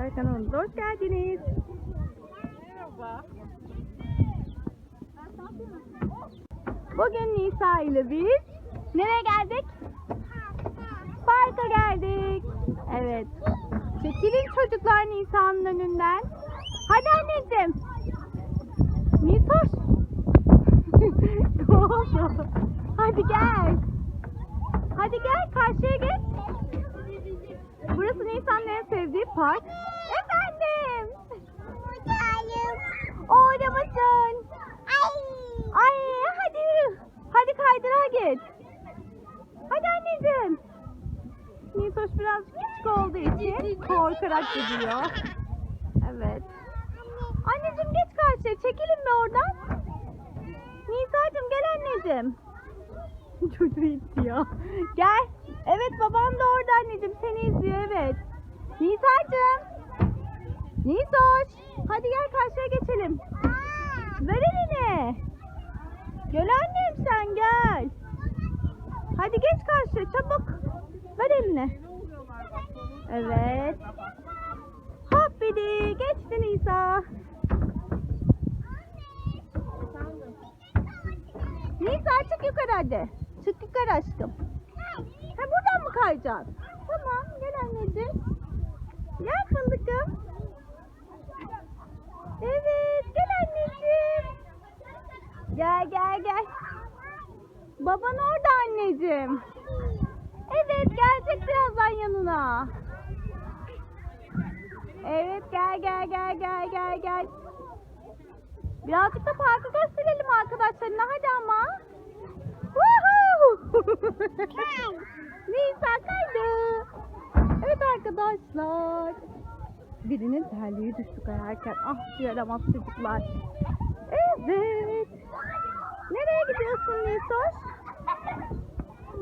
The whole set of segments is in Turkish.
arkadaşlar kanalımıza hoş geldiniz. Merhaba. Bugün Nisa ile biz nereye geldik? Parka geldik. Evet. Çekilin çocuklar Nisa'nın önünden. Hadi anneciğim. Nisa. Hadi gel. Hadi gel karşıya geç. Park. Efendim. Oynamasın. Ay hadi yürü. Hadi kaydırağa git. Hadi anneciğim. Nisoş biraz küçük olduğu için korkarak gidiyor. Evet. Anneciğim geç karşıya. Çekilin mi oradan? Nisa'cığım gel anneciğim. Çocuğu itti ya. Gel. Evet babam da orada anneciğim. Seni izliyor evet. Nisa'cığım. Nisoş. Hadi gel karşıya geçelim. Ver elini. Gel annem sen gel. Hadi geç karşıya çabuk. Ver elini. Evet. Hop bidi geçti Nisa. Nisa çık yukarı hadi. Çık yukarı aşkım. Ha buradan mı kayacaksın? Tamam gel anneciğim. Gel fındıkım. Evet gel anneciğim. Gel gel gel. Baban orada anneciğim. Evet gelecek birazdan yanına. Evet gel gel gel gel gel gel. Birazcık da parkı gösterelim arkadaşlarına hadi ama. Woohoo! Nisa kaydı. Evet arkadaşlar. Birinin terliği düştü kayarken. Ah yaramaz çocuklar. Evet. Nereye gidiyorsun Nisoş?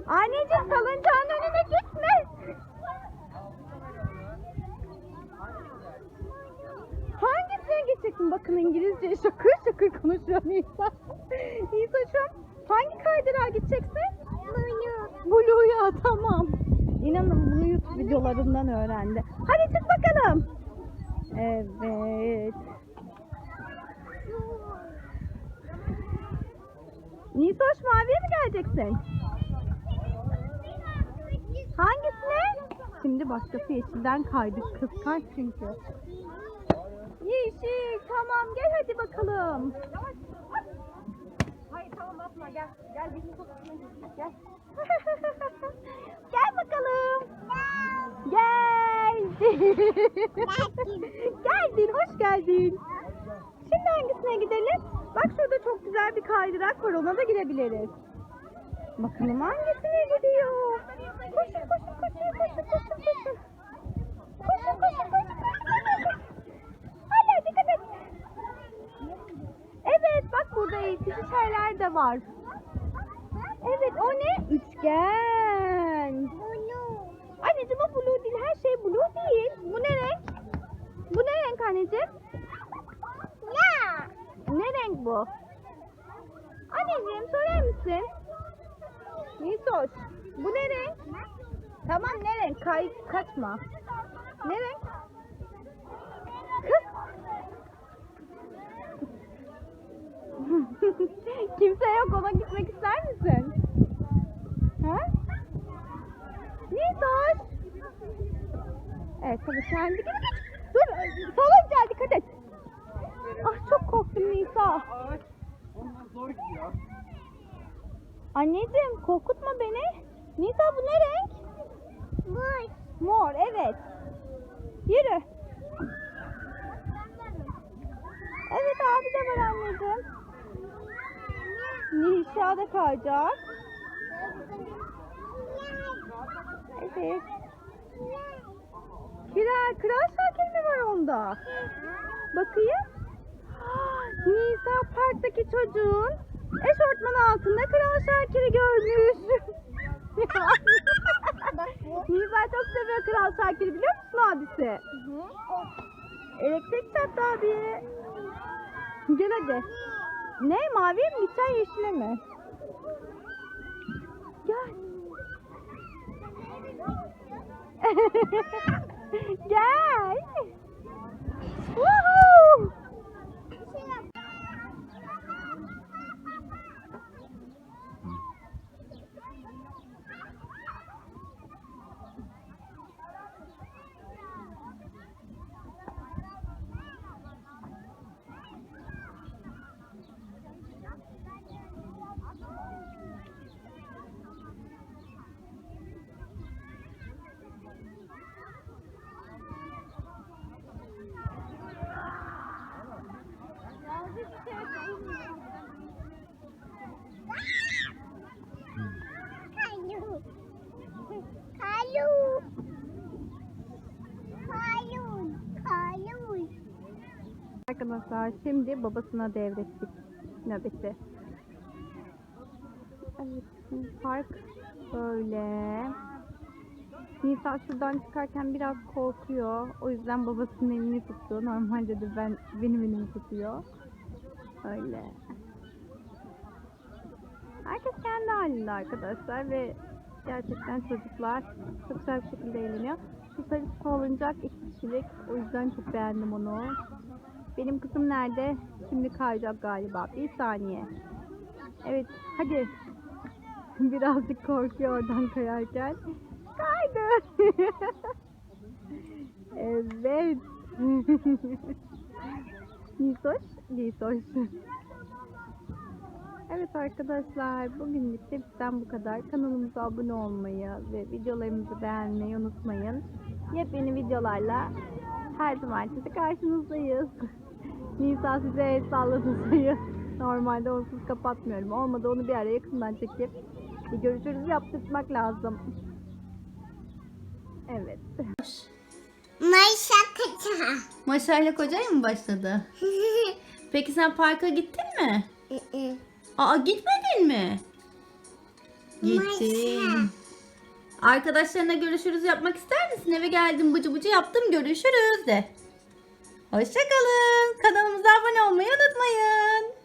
Anneciğim salıncağın önüne gitme. Hangisine gideceksin? Bakın İngilizce şakır şakır konuşuyor Nisa. Nisoş'um hangi kaydırağa gideceksin? Blue. Blue'ya tamam. İnanın bunu YouTube videolarından öğrendi. Hadi çık bakalım. Evet. Nisoş maviye mi geleceksin? Hangisine? Şimdi başkası yeşilden kaydı. Kıskanç çünkü. Yeşil tamam gel hadi bakalım. Tamam atma gel. Gel bizim sokakına gel. gel bakalım. Gel. geldin, hoş geldin. Şimdi hangisine gidelim? Bak şurada çok güzel bir kaydırak var, ona da girebiliriz. Bakalım hangisine gidiyor? Koşun, koşun, koşun, koşun. Koşun, koşun, koşun, koşun. Hala dikkat et. Evet, bak burada eğitici şeyler de var. Evet, o ne? Üçgen. Anneciğim o blue değil. Her şey blue değil. Bu ne renk? Bu ne renk anneciğim? Ya. Ne renk bu? Anneciğim sorar mısın? Nisoş. Bu ne renk? Tamam ne renk? Kay kaçma. Ne renk? Kimse yok ona gitmek ister misin? Ha? Nisoş. Evet tabii dikkat et. Dur salıncağa dikkat et. Ah çok korktum Nisa. Ağaç. Onlar zor gidiyor. Anneciğim korkutma beni. Nisa bu ne renk? Mor. Mor evet. Yürü. Evet abi de var anneciğim. Nişa da kayacak. Evet. Kral, kral şakir mi var onda? Bakayım. Nisa parktaki çocuğun eşortman altında kral şakiri görmüş. Nisa çok seviyor kral şakiri biliyor musun abisi? Elektrik çarptı abi. Gel hadi. Ne? Maviye mi gideceksin yeşile mi? Gel. Gel. Woohoo! Arkadaşlar şimdi babasına devrettik nöbeti. Evet park böyle. Nisa şuradan çıkarken biraz korkuyor. O yüzden babasının elini tuttu. Normalde de ben benim elimi tutuyor. Öyle. Herkes kendi halinde arkadaşlar ve gerçekten çocuklar çok güzel bir şekilde eğleniyor. Şu sarı salıncak iki kişilik. O yüzden çok beğendim onu. Benim kızım nerede? Şimdi kayacak galiba. Bir saniye. Evet hadi. Birazcık korkuyor oradan kayarken. Kaydı. evet. Nisoş, Nisoş. Evet arkadaşlar bugünlük de bizden bu kadar. Kanalımıza abone olmayı ve videolarımızı beğenmeyi unutmayın. Yepyeni videolarla her cumartesi karşınızdayız. Nisa size el salladı sayı. Normalde onsuz kapatmıyorum. Olmadı onu bir ara yakından çekip bir görüşürüz yaptırmak lazım. Evet. Mayışa kaça. Maşayla kocaya mı başladı? Peki sen parka gittin mi? Aa gitmedin mi? Gittin. Maşa. Arkadaşlarına görüşürüz yapmak ister misin? Eve geldim bıcı bıcı yaptım görüşürüz de. Hoşçakalın. Kanalımıza abone olmayı unutmayın.